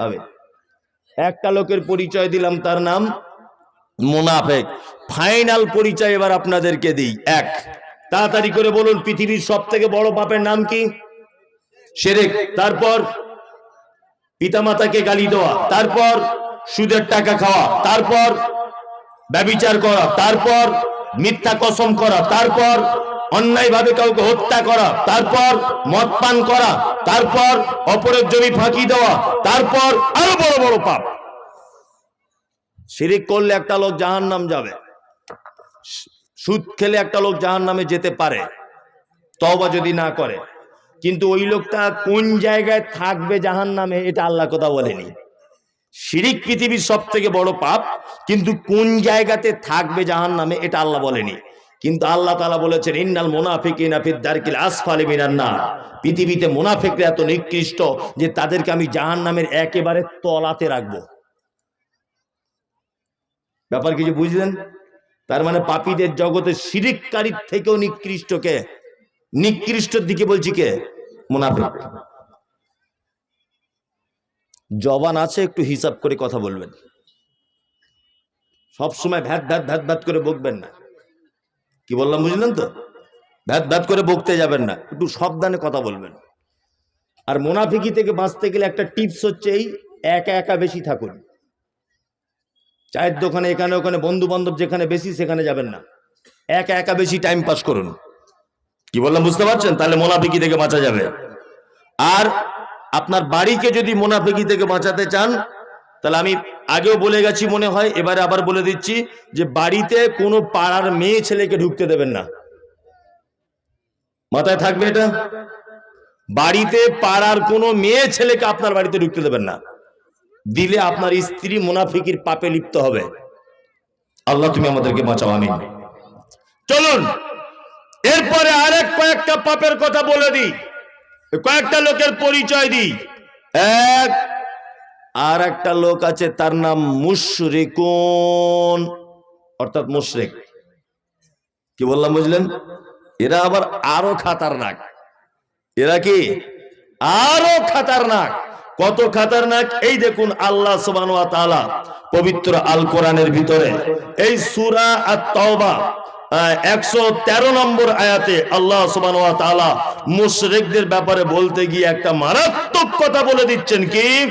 হবে। একটা লোকের পরিচয় দিলাম, তার নাম মোনাফেক। ফাইনাল পরিচয় এবার আপনাদেরকে দিই, এক। তাড়াতাড়ি করে বলুন, পৃথিবীর সব থেকে বড় পাপের নাম কি? সেরেক। তারপর পিতামাতাকে গালি দেওয়া। তারপর সুদের টাকা খাওয়া। তারপর ব্যবিচার করা। তারপর মিথ্যা কসম করা। তারপর অন্যায়ভাবে কাউকে হত্যা করা, তারপর মদ পান করা, তারপর অপরের জমি ফাঁকি দেওয়া, তারপর আরও বড় বড় পাপ। শিরিক করলে একটা লোক জাহান নাম যাবে। সুদ খেলে একটা লোক জাহান নামে যেতে পারে। তবা যদি না করে। কিন্তু ওই লোকটা কোন জায়গায় থাকবে জাহান নামে এটা আল্লাহ কথা বলেনি। শিরিক পৃথিবীর সব থেকে বড় পাপ, কিন্তু কোন জায়গাতে থাকবে জাহান নামে এটা আল্লাহ বলেনি। কিন্তু আল্লাহ তালা বলেছেন, ইন্নাল মোনাফিক ইনাফিদ্দারকিল আসফালি না পৃথিবীতে মোনাফিকরা এত নিকৃষ্ট যে তাদেরকে আমি জাহান নামের একেবারে তলাতে রাখব। ব্যাপার কিছু বুঝলেন? তার মানে পাপীদের জগতে শিরিককারীর থেকেও নিকৃষ্ট কে? নিকৃষ্টর দিকে বলছি কে? মুনাফিক। জবান আছে, একটু হিসাব করে কথা বলবেন। সব সময় ভ্যাত ভ্যাত ভ্যাত ভ্যাত করে বকবেন না। কি বললাম বুঝলেন তো? ভ্যাত ভ্যাত করে বকতে যাবেন না, একটু সাবধানে কথা বলবেন। আর মোনাফিকি থেকে বাঁচতে গেলে একটা টিপস হচ্ছে এই, একা একা বেশি থাকুন। চায়ের দোকানে, এখানে ওখানে বন্ধু বান্ধব যেখানে বেশি, সেখানে যাবেন না। একা একা বেশি টাইম পাস করুন। কি বললাম, বুঝতে পারছেন? তাহলে মোনাফিকি থেকে বাঁচা যাবে। আর আপনার বাড়িকে যদি মোনাফিকি থেকে বাঁচাতে চান তাহলে আমি আগেও বলে গেছি মনে হয়, এবারে আবার বলে দিচ্ছি যে বাড়িতে কোনো পাড়ার মেয়ে ছেলেকে ঢুকতে দেবেন না। মাথায় থাকবে এটা? বাড়িতে পাড়ার কোনো মেয়ে ছেলেকে আপনার বাড়িতে ঢুকতে দেবেন না। দিলে আপনার স্ত্রী মুনাফিকির পাপে লিপ্ত হবে। আল্লাহ তুমি আমাদেরকে বাঁচাও আমি চলুন, এরপরে আরেক কয়েকটা পাপের কথা বলে দিই। কয়েকটা লোকের পরিচয় দিই। এক আর একটা লোক আছে, তার নাম মুশরিকুন। অর্থাৎ মুশরিক। কি বললাম, বুঝলেন? এরা আবার আরও খাতারনাক। এরা কি? আরও খাতারনাক। কত খাতারনাক? এই দেখুন আল্লাহ সুবহানাহু পবিত্র আল কোরআনের ভিতরে। এই সূরা আত-তাওবা একশো তেরো নম্বর আয়াতে আল্লাহ তাআলা মুশরিকদের ব্যাপারে বলতে গিয়ে একটা মারাত্মক কথা বলে দিচ্ছেন কি?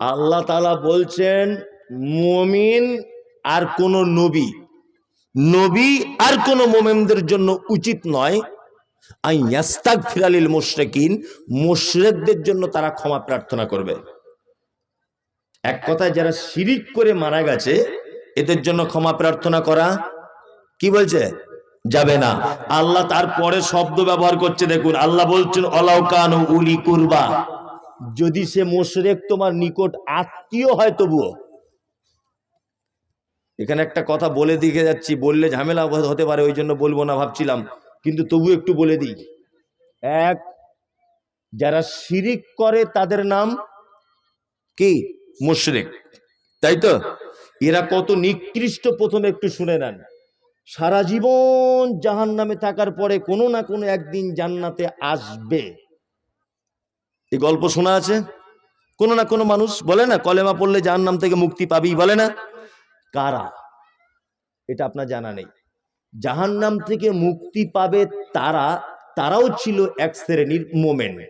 আল্লাহ তালা বলছেন, মমিন আর কোন নবী। নবী আর কোন মোমেনদের জন্য উচিত নয় আইয়াস্তাক ফিরালিল মুশরেকিন, মুশরেকদের জন্য তারা ক্ষমা প্রার্থনা করবে। এক কথায় যারা শিরিক করে মারা গেছে, এদের জন্য ক্ষমা প্রার্থনা করা কি বলছে? যাবে না। আল্লাহ তারপরে শব্দ ব্যবহার করছে, দেখুন, আল্লাহ বলছেন অলাউকান উলি কুরবা। যদি সে মোশরেক তোমার নিকট আত্মীয় হয় তবুও। এখানে একটা কথা বলে দিকে যাচ্ছি, বললে ঝামেলা হতে পারে, ওই জন্য বলব না, ভাবছিলাম। কিন্তু তবু একটু বলে দিই। এক, যারা শিরিক করে তাদের নাম কি? মুশরিক। তাই তো? এরা কত নিকৃষ্ট, প্রথমে একটু শুনে নেন। সারা জীবন জাহান নামে থাকার পরে কোনো না কোনো একদিন জান্নাতে আসবে। এই গল্প শোনা আছে? কোনো না কোনো মানুষ বলে না, কলেমা পড়লে যার নাম থেকে মুক্তি পাবি বলে না? কারা? এটা আপনার জানা নেই। জাহান নাম থেকে মুক্তি পাবে তারা, তারাও ছিল এক শ্রেণির মোমেন।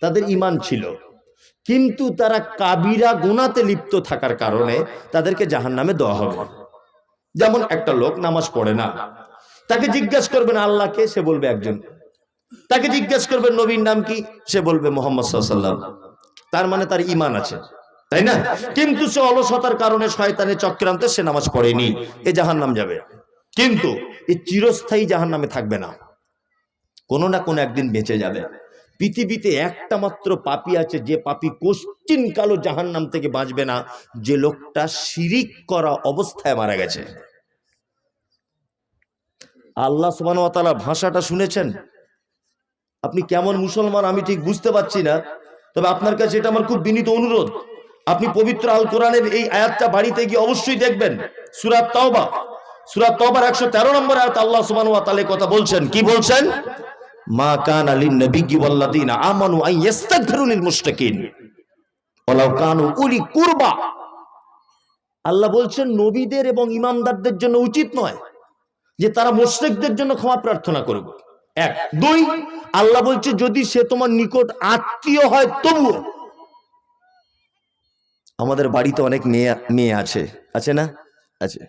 তাদের ইমান ছিল। কিন্তু তারা কাবিরা গুনাতে লিপ্ত থাকার কারণে তাদেরকে জাহান নামে দেওয়া হবে। যেমন একটা লোক নামাজ পড়ে না। তাকে জিজ্ঞাসা করবেন আল্লাহকে সে বলবে, একজন। তাকে জিজ্ঞেস করবে, নবীর নাম কি? সে বলবে, মোহাম্মদ সাল্লাম তার মানে তার ইমান আছে। তাই না? কিন্তু সে অলসতার কারণে শয়তানের চক্রান্তে সে নামাজ পড়েনি। এ জাহান নাম যাবে। কিন্তু এই চিরস্থায়ী জাহান নামে থাকবে না। কোনো না কোনো একদিন বেঁচে যাবে। পৃথিবীতে একটা মাত্র পাপি আছে, যে পাপি কোশ্চিন কালো জাহান নাম থেকে বাঁচবে না। যে লোকটা শিরিক করা অবস্থায় মারা গেছে। আল্লাহ সুবান ভাষাটা শুনেছেন? আপনি কেমন মুসলমান আমি ঠিক বুঝতে পারছি না, তবে আপনার কাছে এটা আমার খুব বিনীত অনুরোধ। আপনি পবিত্র আল কোরআনের এই আয়াতটা বাড়িতে গিয়ে অবশ্যই দেখবেন। সুরাত তওবা সুরাত তওবার একশো তেরো নম্বর আয়াত আল্লাহ সুবান কথা বলছেন। কি বলছেন? মা কান আলিন নবিগি ওয়াল্লাদিন আমানু আই কানু উলি কুরবা। আল্লাহ বলছেন, নবীদের এবং ইমামদারদের জন্য উচিত নয় যে তারা মুশরিকদের জন্য ক্ষমা প্রার্থনা করুক। এক। দুই, আল্লাহ বলছে, যদি সে তোমার নিকট আত্মীয় হয়, তবুও। আমাদের বাড়িতে অনেক মেয়ে মেয়ে আছে। আছে না? আছে।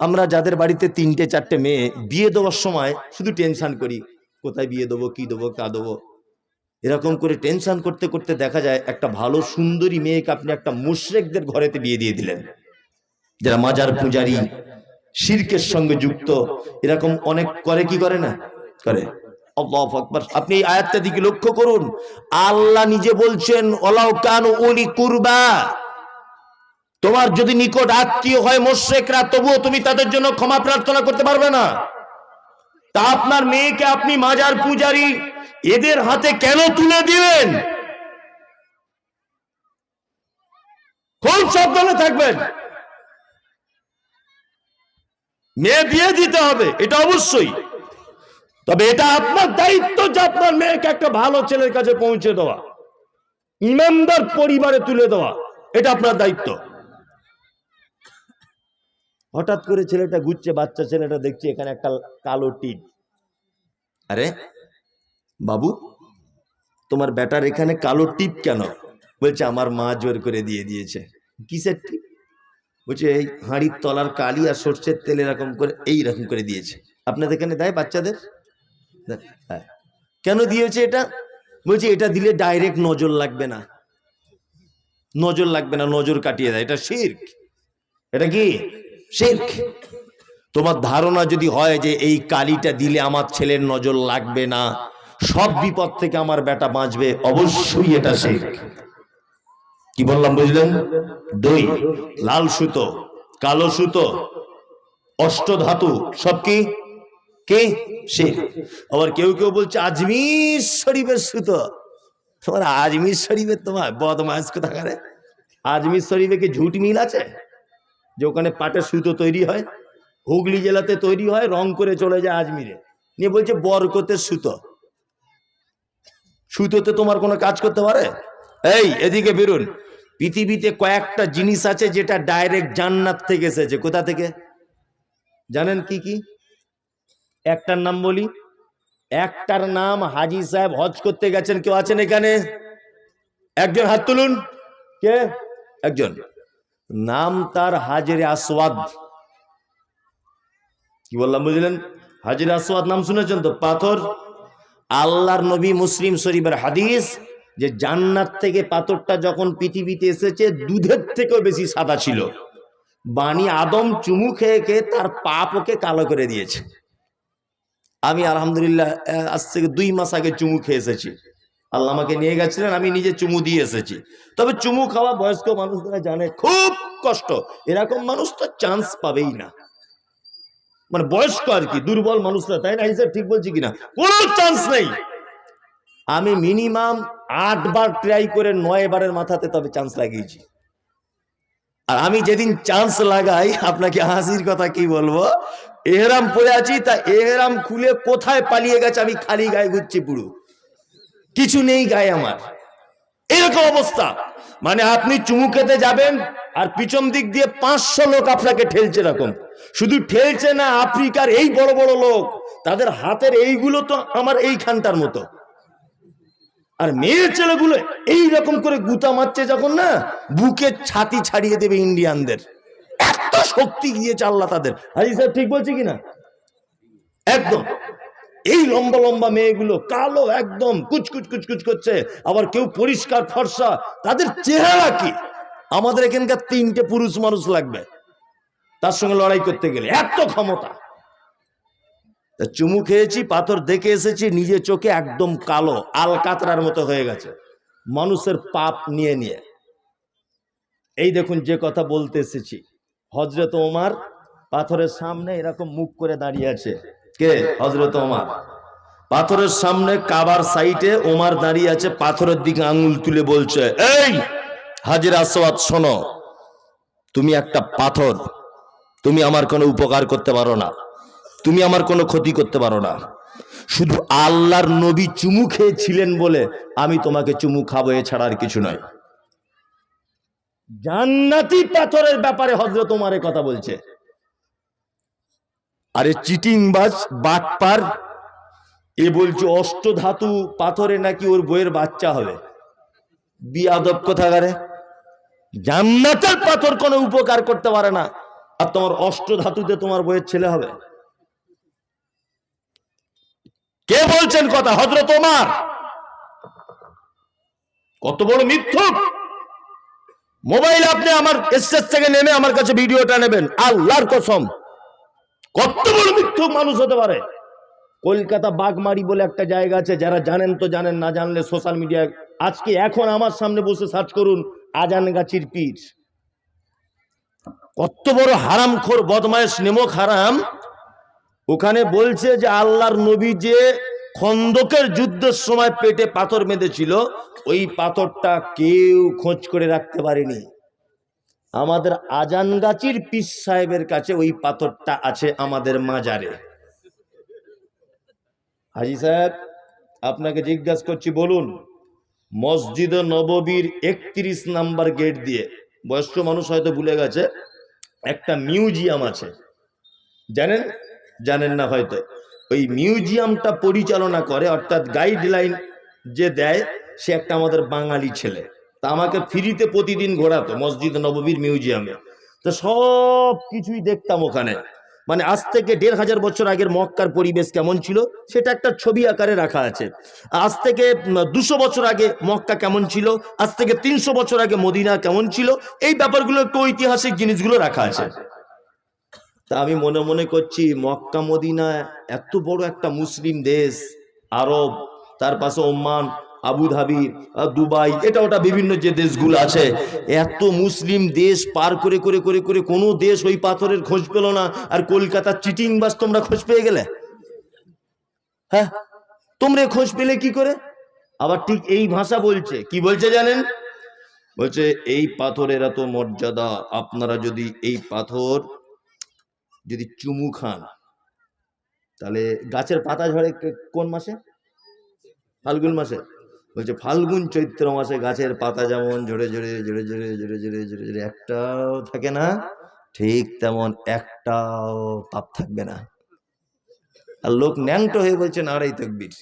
আমরা যাদের বাড়িতে তিনটে, চারটে মেয়ে, বিয়ে দেওয়ার সময় শুধু টেনশন করি, কোথায় বিয়ে দেবো, কি দেবো, কা দেবো। এরকম করে টেনশন করতে করতে দেখা যায়, একটা ভালো সুন্দরী মেয়েকে আপনি একটা মুশরেকদের ঘরেতে বিয়ে দিয়ে দিলেন। যারা মাজার পূজারি, শিরকের সঙ্গে যুক্ত, এরকম অনেক করে কি করে না? করে। আপনি আয়াতটা দিকে লক্ষ্য করুন। আল্লাহ নিজে বলছেন ওলাও কান ওলি কুরবা। তোমার যদি নিকট আত্মীয় হয় মোশেকরা তবুও তুমি তাদের জন্য ক্ষমা প্রার্থনা করতে পারবে না। তা আপনার মেয়েকে আপনি মাজার পূজারি, এদের হাতে কেন তুলে দিলেন? খুব সাবধানে থাকবেন। মেয়ে বিয়ে দিতে হবে, এটা অবশ্যই। তবে এটা আপনার দায়িত্ব যে আপনার মেয়েকে একটা ভালো ছেলের কাছে পৌঁছে দেওয়া। ইমানদার পরিবারে তুলে দেওয়া, এটা আপনার দায়িত্ব। হঠাৎ করে ছেলেটা ঘুরছে, বাচ্চা ছেলেটা দেখছে এখানে একটা কালো টিপ আরে, বাবু, তোমার বেটার এখানে কালো টিপ কেন? বলছে, আমার মা জোর করে দিয়ে দিয়েছে। কিসের টিপ? বলছে, এই হাঁড়ির তলার কালি আর সর্ষের তেল এরকম করে এই রকম করে দিয়েছে। আপনাদের এখানে দেয় বাচ্চাদের? কেন দিয়েছে এটা? বলছে, এটা দিলে ডাইরেক্ট নজর লাগবে না। নজর লাগবে না, নজর কাটিয়ে দেয়। এটা শির্ক। এটা কি? শির্ক। তোমার ধারণা যদি হয় যে এই কালিটা দিলে আমার ছেলের নজর লাগবে না, সব বিপদ থেকে আমার বেটা বাঁচবে, অবশ্যই এটা শির্ক। কি বললাম, বুঝলেন? দই, লাল সুতো, কালো সুতো, অষ্টধাতু, সব কি? কে? সে। আবার কেউ কেউ বলছে, আজমির শরীফের সুতো। তোমার আজমির শরীফের তোমার বদমাস কোথাকারে? আজমির শরীফে কি ঝুট মিল আছে? যে ওখানে পাটের সুতো তৈরি হয়, হুগলি জেলাতে তৈরি হয়, রং করে চলে যায় আজমিরে। নিয়ে বলছে, বরকতের সুতো। সুতোতে তোমার কোনো কাজ করতে পারে? এই, এদিকে বেরুন। পৃথিবীতে কয়েকটা জিনিস আছে যেটা ডাইরেক্ট জান্নাত থেকে এসেছে। কোথা থেকে? জানেন কি কি? একটার নাম বলি। একটার নাম হাজি সাহেব হজ করতে গেছেন। কেউ আছেন এখানে? একজন হাত তুলুন। কে? একজন। নাম তার হাজরে আসওয়াদ। কি বললাম, বুঝলেন? হাজির আসওয়াদ নাম শুনেছেন তো? পাথর। আল্লাহর নবী মুসলিম শরীফের হাদিস যে জান্নাত থেকে পাথরটা যখন পৃথিবীতে এসেছে, দুধের থেকেও বেশি সাদা ছিল। বাণী আদম চুমু খেয়ে খেয়ে তার পাপকে কালো করে দিয়েছে। আমি আলহামদুলিল্লাহ আজ থেকে দুই মাস আগে চুমু খেয়ে এসেছি। আল্লাহ আমাকে নিয়ে গেছিলেন, আমি নিজে চুমু দিয়ে এসেছি। তবে চুমু খাওয়া বয়স্ক মানুষরা জানে খুব কষ্ট। এরকম মানুষ তো চান্স পাবেই না। মানে বয়স্ক আর কি, দুর্বল মানুষরা, তাই না হিসেব? ঠিক বলছি কিনা? কোনো চান্স নেই। আমি মিনিমাম আট বার ট্রাই করে নয় বারের মাথাতে তবে চান্স লাগিয়েছি। আর আমি যেদিন চান্স লাগাই, আপনাকে হাসির কথা কি বলব? এহরাম পরে আছি, তা এহরাম খুলে কোথায় পালিয়ে গেছে আমি খালি গায়ে ঘুরছি পুরো। কিছু নেই গায়ে আমার। এরকম অবস্থা। মানে আপনি চুমু খেতে যাবেন আর পিছন দিক দিয়ে পাঁচশো লোক আপনাকে ঠেলছে এরকম। শুধু ঠেলছে না, আফ্রিকার এই বড় বড় লোক, তাদের হাতের এইগুলো তো আমার এইখানটার মতো। আর মেয়ের ছেলেগুলো এই রকম করে গুতা মারছে যখন না, বুকে ছাতি ছাড়িয়ে দেবে ইন্ডিয়ানদের। এত শক্তি দিয়েছে আল্লাহ তাদের। হাজি স্যার ঠিক বলছি কিনা? একদম। এই লম্বা লম্বা মেয়েগুলো কালো একদম কুচকুচ কুচকুচ করছে, আবার কেউ পরিষ্কার ফর্সা। তাদের চেহারা কি? আমাদের এখানকার তিনটে পুরুষ মানুষ লাগবে তার সঙ্গে লড়াই করতে গেলে। এত ক্ষমতা। চুমু খেয়েছি, পাথর দেখে এসেছি নিজে চোখে একদম কালো আল কাতরার মতো হয়ে গেছে। মানুষের পাপ নিয়ে নিয়ে। এই দেখুন যে কথা বলতে এসেছি। হজরত ওমার পাথরের সামনে এরকম মুখ করে দাঁড়িয়ে আছে। কে? হজরত ওমার। পাথরের সামনে কাবার সাইটে ওমার দাঁড়িয়ে আছে, পাথরের দিকে আঙুল তুলে বলছে, এই হাজির আসওয়াত শোনো, তুমি একটা পাথর, তুমি আমার কোনো উপকার করতে পারো না, তুমি আমার কোনো ক্ষতি করতে পারো না। শুধু আল্লাহর নবী চুমু খেয়েছিলেন বলে আমি তোমাকে চুমু খাব, এছাড়া আর কিছু নয়। জান্নাতি পাথরের ব্যাপারে হজরত তোমার কথা বলছে। আরে চিটিংবাজ, বাটপার, এ বলছে অষ্টধাতু পাথরে নাকি ওর বইয়ের বাচ্চা হবে। বিয়াদব কোথাকারে। জান্নাতের পাথর কোনো উপকার করতে পারে না, আর তোমার অষ্ট অষ্টধাতুতে তোমার বইয়ের ছেলে হবে। কে বলছেন কথা? হজরত ওমার। কত বড় মিথ্যুক! মোবাইল আপনি আমার স্টেজ থেকে নেমে আমার কাছে ভিডিওটা নেবেন। আল্লাহর কসম। কত বড় মিথ্যুক মানুষ হতে পারে। কলকাতা বাগমারি বলে একটা জায়গা আছে, যারা জানেন তো জানেন, না জানলে সোশ্যাল মিডিয়ায় আজকে এখন আমার সামনে বসে সার্চ করুন, আজান গাছির পীর। কত বড় হারামখোর বদমায়েশ নেমক হারাম। ওখানে বলছে যে আল্লাহর নবী যে খন্দকের যুদ্ধের সময় পেটে পাথর বেঁধেছিল, ওই পাথরটা কেউ খোঁজ করে রাখতে পারেনি। আমাদের আজানগাছির পিস সাহেবের কাছে ওই পাথরটা আছে আমাদের মাজারে। হাজি সাহেব, আপনাকে জিজ্ঞাসা করছি, বলুন, মসজিদ নববীর একত্রিশ নাম্বার গেট দিয়ে, বয়স্ক মানুষ হয়তো ভুলে গেছে, একটা মিউজিয়াম আছে। জানেন? জানেন না হয়তো। ওই মিউজিয়ামটা পরিচালনা করে, অর্থাৎ গাইডলাইন যে দেয়, সে একটা আমাদের বাঙালি ছেলে। তা আমাকে ফ্রিতে প্রতিদিন ঘোরাতো মসজিদ নববীর মিউজিয়ামে। তো সব কিছুই দেখতাম ওখানে। মানে আজ থেকে দেড় হাজার বছর আগের মক্কার পরিবেশ কেমন ছিল, সেটা একটা ছবি আকারে রাখা আছে। আজ থেকে দুশো বছর আগে মক্কা কেমন ছিল, আজ থেকে তিনশো বছর আগে মদিনা কেমন ছিল, এই ব্যাপারগুলো একটু ঐতিহাসিক জিনিসগুলো রাখা আছে। তা আমি মনে মনে করছি, মক্কা মদিনা এত বড় একটা মুসলিম দেশ, আরব, তার পাশে ওমান, আবুধাবি দুবাই, এটা ওটা বিভিন্ন যে দেশগুলো আছে, এত মুসলিম দেশ পার করে করে করে করে কোনো দেশ ওই পাথরের খোঁজ পেল না, আর কলকাতার চিটিং বাস তোমরা খোঁজ পেয়ে গেলে? হ্যাঁ? তোমরা খোঁজ পেলে কি করে? আবার ঠিক এই ভাষা বলছে, কি বলছে জানেন? বলছে, এই পাথরের এত মর্যাদা, আপনারা যদি এই পাথর যদি চুমু খান, তাহলে গাছের পাতা ঝরে কোন মাসে? ফাল্গুন মাসে। বলছে, ফাল্গুন চৈত্র মাসে গাছের পাতা যেমন ঝরে ঝরে ঝরে ঝরে ঝরে ঝরে ঝরে ঝরে একটাও থাকে না, ঠিক তেমন একটাও পাপ থাকবে না। আর লোক ন্যাংটো হয়ে বলছে নারাই তকবির।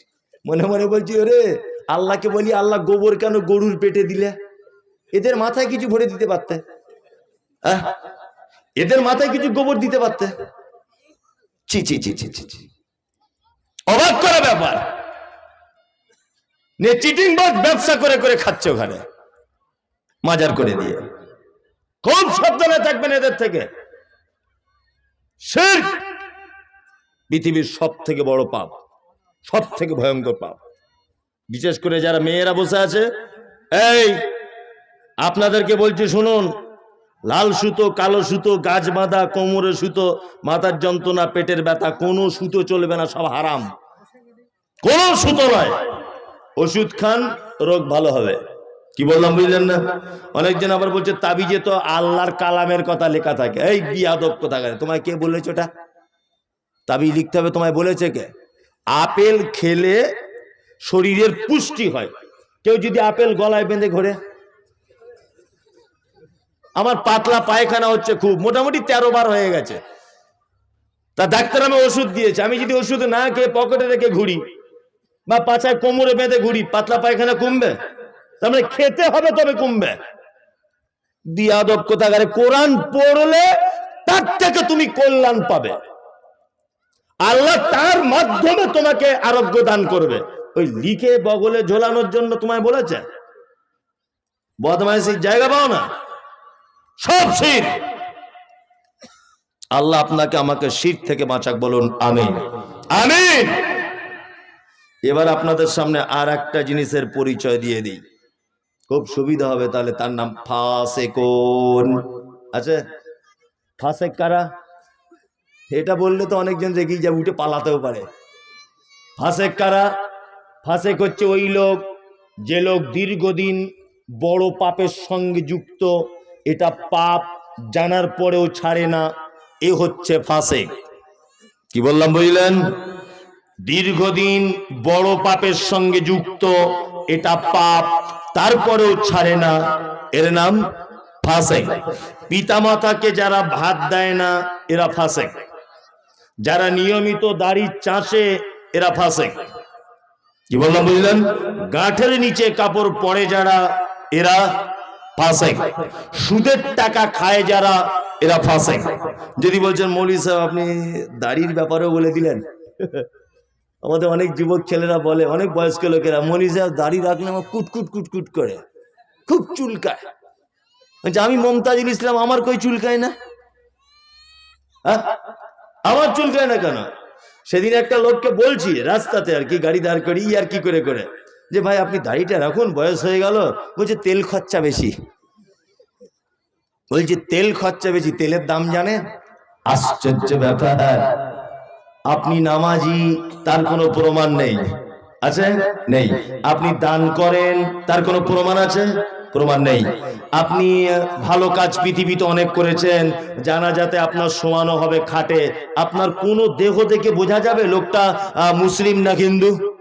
মনে মনে বলছি, ওরে, আল্লাহকে বলি, আল্লাহ গোবর কেন গরুর পেটে দিলে? এদের মাথায় কিছু ভরে দিতে পারতে? আহ? এদের মাথায় কিছু গোবর দিতে পারতে। চি ছি ছি ছি ছি। অবাক করা ব্যাপার। চিটিং বাস ব্যবসা করে করে খাচ্ছে ওখানে। মাজার করে দিয়ে। খুব সাবধানে থাকবেন এদের থেকে। পৃথিবীর সব থেকে বড় পাপ সব থেকে ভয়ঙ্কর পাপ। বিশেষ করে যারা মেয়েরা বসে আছে। এই, আপনাদেরকে বলছি শুনুন। লাল সুতো, কালো সুতো, গাছ বাঁধা, কোমরে সুতো, মাথার যন্ত্রণা, পেটের ব্যথা, কোনো সুতো চলবে না, সব হারাম। কোনো সুতো নয়। ওষুধ খান, রোগ ভালো হবে। কি বললাম, বুঝলেন না? অনেকজন আবার বলছে, তাবিজে তো আল্লাহর কালামের কথা লেখা থাকে। এই বিয়াদব কথা তোমায় কে বলেছে ওটা? তাবিজ লিখতে হবে, তোমায় বলেছে কে? আপেল খেলে শরীরের পুষ্টি হয়। কেউ যদি আপেল গলায় বেঁধে ঘোরে আমার পাতলা পায়খানা হচ্ছে খুব। মোটামুটি তেরো বার হয়ে গেছে। তা ডাক্তার আমি ওষুধ দিয়েছে। আমি যদি ওষুধ না খেয়ে পকেটে রেখে ঘুরি বা পাছায় কোমরে বেঁধে ঘুরি, পাতলা পায়খানা কমবে? তার মানে খেতে হবে তবে কমবে। বিয়াদব কোথাকারে, কোরআন পড়লে তার থেকে তুমি কল্যাণ পাবে। আল্লাহ তার মাধ্যমে তোমাকে আরোগ্য দান করবে। ওই লিখে বগলে ঝোলানোর জন্য তোমায় বলেছে। বদমাইশির জায়গা পাও না? সব শির। আল্লাহ আপনাকে আমাকে শির থেকে বাঁচাক, বলুন, আমিন। আমিন। এবার আপনাদের সামনে আর একটা জিনিসের পরিচয় দিয়ে দিই। খুব সুবিধা হবে তাহলে, তার নাম ফাঁসে কোন আছে? ফাঁসে কারা? এটা বললে তো অনেকজন রেগেই যাবে উঠে পালাতেও পারে। ফাসেক কারা? ফাসেক হচ্ছে ওই লোক যে লোক দীর্ঘদিন বড় পাপের সঙ্গে যুক্ত এটা পাপ জানার পরেও ছাড়ে না, এ হচ্ছে ফাসেক। কি বললাম, বুঝলেন? দীর্ঘদিন বড় পাপের সঙ্গে যুক্ত, এটা পাপ তারপরেও ছাড়ে না, এর নাম ফাসেক। পিতামাতাকে যারা ভাত দেয় না, এরা ফাসেক। যারা নিয়মিত দাড়ি চাষে, এরা ফাঁসে কি বললাম, বুঝলেন? গাঁঠের নিচে কাপড় পরে যারা, এরা ফাসেক। সুদের টাকা খায় যারা এরা ফাসেক। যদি বলছেন মৌলী সাহেব আপনি দাড়ির ব্যাপারেও বলে দিলেন? আমাদের অনেক যুবক ছেলেরা বলে অনেক বয়স্ক লোকেরা মৌলী সাহেব দাড়ি রাখলে আমার কুটকুট কুটকুট করে খুব চুলকায়। বলছে, আমি মমতাজুল ইসলাম আমার কই চুলকায় না? হ্যাঁ? আমার চুলকায় না কেন? সেদিন একটা লোককে বলছি রাস্তাতে আর কি গাড়ি দাঁড় করি আর কি করে করে। যে ভাই আপনি দাড়িটা রাখুন, বয়স হয়ে গেল। বলছে, তেল খরচা বেশি। বলছি, তেল খরচা বেশি, তেলের দাম জানেন? আশ্চর্য ব্যাপার। আপনি নামাজি, তার কোনো প্রমাণ নেই। আছে? নেই। আপনি দান করেন, তার কোনো প্রমাণ আছে? প্রমাণ নেই। আপনি ভালো কাজ পৃথিবীতে অনেক করেছেন। জানা যাতে আপনার সমানো হবে খাটে। আপনার কোনো দেহ থেকে বোঝা যাবে, লোকটা মুসলিম না হিন্দু?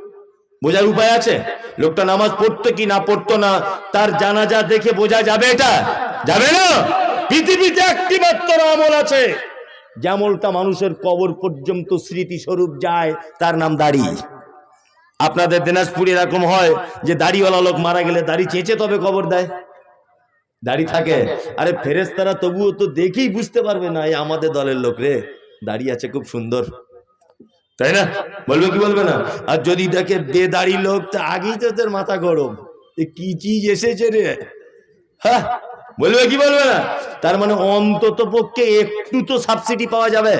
বোঝার উপায় আছে? লোকটা নামাজ পড়তো কি না পড়তো না, তার জানাজা দেখে বোঝা যাবে এটা? যাবে না? পৃথিবীতে একটি মাত্র আমল আছে। যে আমলটা মানুষের কবর পর্যন্ত স্মৃতিস্বরূপ যায়, তার নাম দাড়ি। আপনাদের দিনাজপুর এরকম হয় যে দাড়িওয়ালা লোক মারা গেলে দাড়ি চেঁচে তবে কবর দেয়। দাড়ি থাকে। আরে ফেরেস্তারা তবুও তো দেখেই বুঝতে পারবে না, এই আমাদের দলের লোক রে। দাড়ি আছে খুব সুন্দর। তাই না? বলবে কি বলবে না? আর যদি দেখে বেদাড়ি লোক তা আগেই তো তোর মাথা গরম। কি চিজ এসেছে রে? হ্যাঁ? বলবে কি বলবে না? তার মানে অন্তত পক্ষে একটু তো সাবসিডি পাওয়া যাবে।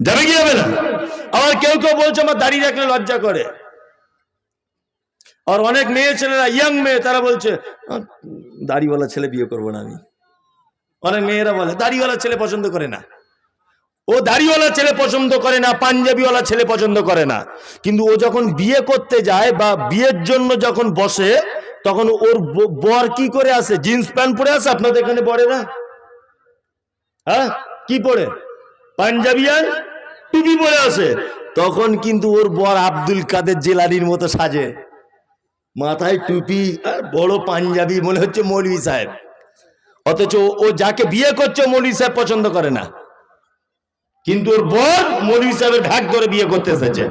যাবে কি যাবে না? আবার কেউ কেউ বলছে আমার দাড়ি রাখলে লজ্জা করে। আর অনেক মেয়ে ছেলেরা ইয়াং মেয়ে তারা বলছে "আহ, দাড়িওয়ালা ছেলে বিয়ে করব না আমি। অনেক মেয়েরা বলে দাড়িওয়ালা ছেলে পছন্দ করে না। ও দাড়িওয়ালা ছেলে পছন্দ করে না, পাঞ্জাবিওয়ালা ছেলে পছন্দ করে না। কিন্তু ও যখন বিয়ে করতে যায় বা বিয়ের জন্য যখন বসে, তখন ওর বর কি করে আসে? জিন্স প্যান্ট পরে আসে? আপনাদের এখানে পরে না? হ্যাঁ? কি পরে? পাঞ্জাবি আর টুপি পরে আসে। তখন কিন্তু ওর বর আব্দুল কাদের জেলানির মতো সাজে। মাথায় টুপি আর বড় পাঞ্জাবি, মনে হচ্ছে মৌলভী সাহেব। অথচ ও যাকে বিয়ে করছে মৌলী সাহেব পছন্দ করে না। কিন্তু ওর বর মৌলভী সাহেবের ভাগ ধরে বিয়ে করতে এসেছে।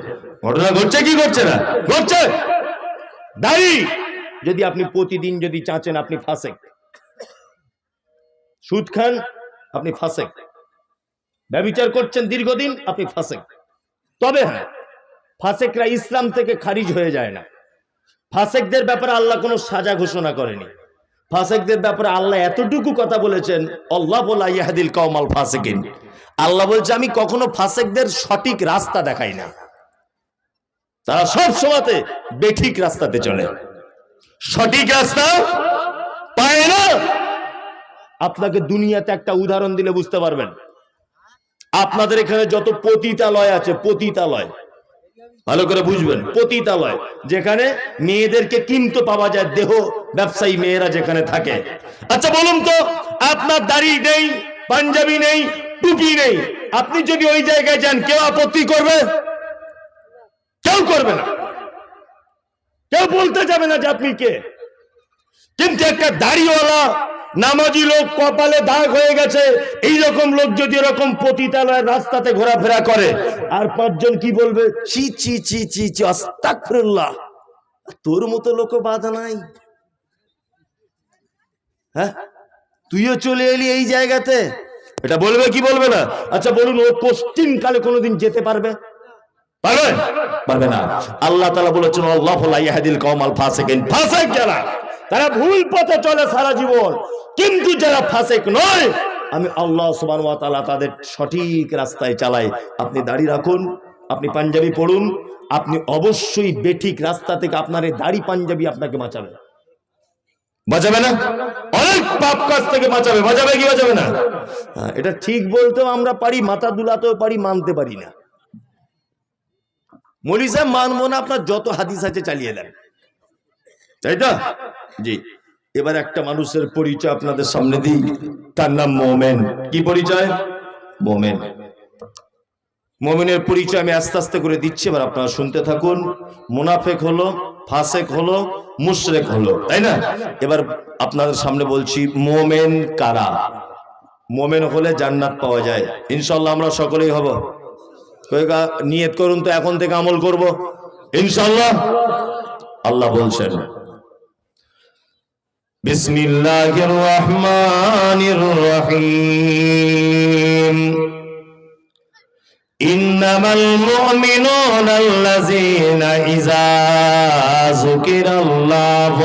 ঘটনা ঘটছে, কি ঘটছে না? ঘটছে। দাড়ি! যদি আপনি প্রতিদিন যদি চাচেন, আপনি ফাঁসেক। সুদ খান, আপনি ফাঁসেক। ব্যবচার করছেন দীর্ঘদিন, আপনি ফাঁসেক। তবে হ্যাঁ ফাসেকরা ইসলাম থেকে খারিজ হয়ে যায় না। ফাসেকদের ব্যাপারে আল্লাহ কোনো সাজা ঘোষণা করেনি। ফাসেকদের ব্যাপারে আল্লাহ এতটুকু কথা বলেছেন আল্লাহ বলা ইয়াহাদিল কওমাল ফাসেকিন। আল্লাহ বলছে, আমি কখনো ফাসেকদের সঠিক রাস্তা দেখাই না। তারা সব সময়তে বেঠিক রাস্তাতে চলে। সঠিক রাস্তা পায় না। আপনাকে দুনিয়াতে একটা উদাহরণ দিলে বুঝতে পারবেন। আপনাদের এখানে যত পতিতালয় আছে, পতিতালয়, ভালো করে বুঝবেন, পতিতালয়, যেখানে মেয়েদেরকে কিনতে পাওয়া যায় দেহ ব্যবসায়ী মেয়েরা যেখানে থাকে। আচ্ছা বলুন তো, আপনার দাড়ি নেই, পাঞ্জাবি নেই টুপি নেই। আপনি যদি ওই জায়গায় যান, কেউ আপত্তি করবে? কেউ করবে না। কেউ বলতে যাবে না যে আপনি কে। কিন্তু একটা দাড়িওয়ালা, নামাজি লোক কপালে দাগ হয়ে গেছে এই রকম লোক যদি এরকম পতিতালয়ের রাস্তাতে ঘোরাফেরা করে, আর পাঁচজন কি বলবে? চি চি চি চি চি, আস্তাগফিরুল্লাহ। তোর মতো লোক বাধা নাই। হ্যাঁ? তুইও চলে এলি এই জায়গাতে। এটা বলবে কি বলবে না? আচ্ছা বলুন, ও পশ্চিম কালে কোনোদিন যেতে পারবে? পারবে? পারবে না। আল্লাহ তালা বলেছেন, আল্লাহ কওমাল ফাসিকিন। ফাসিক যারা, তারা ভুল পথে চলে সারা জীবন। কিন্তু যারা ফাসিক নয়, আমি আল্লাহ ওয়া তাদের সঠিক রাস্তায় চালাই। আপনি দাড়ি রাখুন, আপনি পাঞ্জাবি পড়ুন আপনি অবশ্যই বেঠিক রাস্তা থেকে আপনার এই দাড়ি পাঞ্জাবি আপনাকে বাঁচাবে। বাঁচাবে না? অনেক পাপ কাজ থেকে বাঁচাবে। বাঁচাবে কি বাঁচাবে না? হ্যাঁ, এটা ঠিক বলতেও আমরা পারি মাথা দুলাতেও পারি মানতে পারি না। মলি সাহেব মানবো না আপনার যত হাদিস আছে চালিয়ে দেন। তাই তো? জি। এবার একটা মানুষের পরিচয় আপনাদের সামনে দিই। তার নাম মোমেন। কি পরিচয়? মোমেন। মোমেনের পরিচয় আমি আস্তে আস্তে করে দিচ্ছি এবার আপনারা শুনতে থাকুন। মুনাফেক হলো ফাসেক হলো, মুশরেক হলো, তাই না? এবার আপনাদের সামনে বলছি, মোমেন কারা? মোমেন হলে জান্নাত পাওয়া যায়। ইনশাল্লাহ আমরা সকলেই হব। নিয়ত করুন তো, এখন থেকে আমল করব। ইনশাল্লাহ আল্লাহ বলছেন, বিসমিল্লাহির রহমানির রহিম। إنما المؤمنون الذين إذا ذكر الله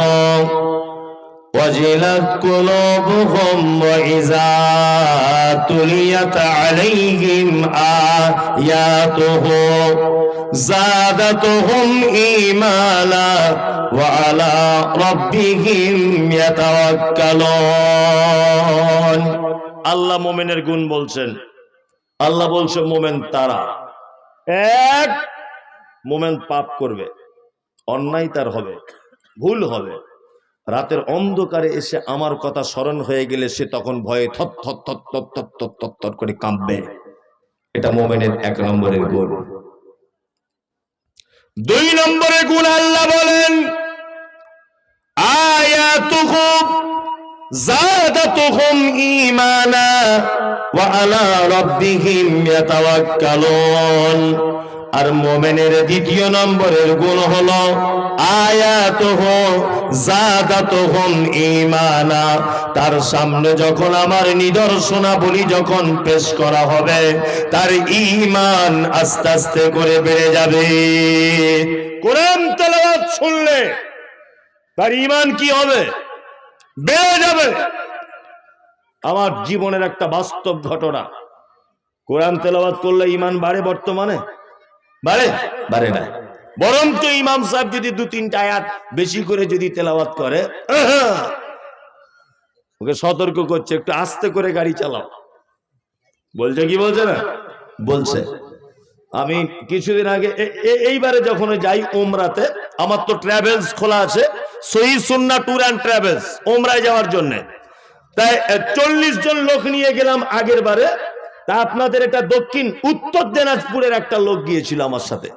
وجلت قلوبهم وإذا تليت عليهم آياته زادتهم إيمانا وعلى ربهم يتوكلون আল্লাহ মোমেনের গুণ বলছেন আল্লাহ বলছে মোমেন তারা এক মোমেন পাপ করবে, অন্যায় তার হবে, ভুল হবে। রাতের অন্ধকারে এসে আমার কথা স্মরণ হয়ে গেলে সে তখন ভয়ে থত থত থত থত থত থত থত থত করে কাঁপবে। এটা মোমেনের এক নম্বরের গুণ। দুই নম্বরের গুণ আল্লাহ বলেন আয়াতুহুম ঈমানা ওয়া আলা রাব্বিহিম ইয়াতাওয়াক্কালুন। আর মোমেনের দ্বিতীয় নম্বরের গুণ হলো জাদাতুহুম ঈমানা। তার সামনে যখন আমার নিদর্শনাবলী যখন পেশ করা হবে, তার ইমান আস্তে আস্তে করে বেড়ে যাবে। কোরআন তেলাওয়াত শুনলে তার ইমান কি হবে? বেড়ে যাবে। আমার জীবনের একটা বাস্তব ঘটনা। কোরআন তেলাবাদ করলে ইমান বাড়ে বর্তমানে? বাড়ে? বাড়ে না। বরং তো ইমাম সাহেব যদি দু, তিনটা আয়াত বেশি করে যদি তেলাওয়াত করে ওকে সতর্ক করছে, একটু আস্তে করে গাড়ি চালাও। বলছে কি বলছে না? বলছে, আমি কিছুদিন আগে এইবারে যখন যাই ওমরাতে আমার তো ট্রাভেলস খোলা আছে। Sahi Sunna tour and travels ওমরায় যাওয়ার জন্য। তাই চল্লিশ জন লোক নিয়ে গেলাম আগের বারে। তা আপনাদের এটা দক্ষিণ, উত্তর দিনাজপুরের একটা লোক গিয়েছিল আমার সাথে।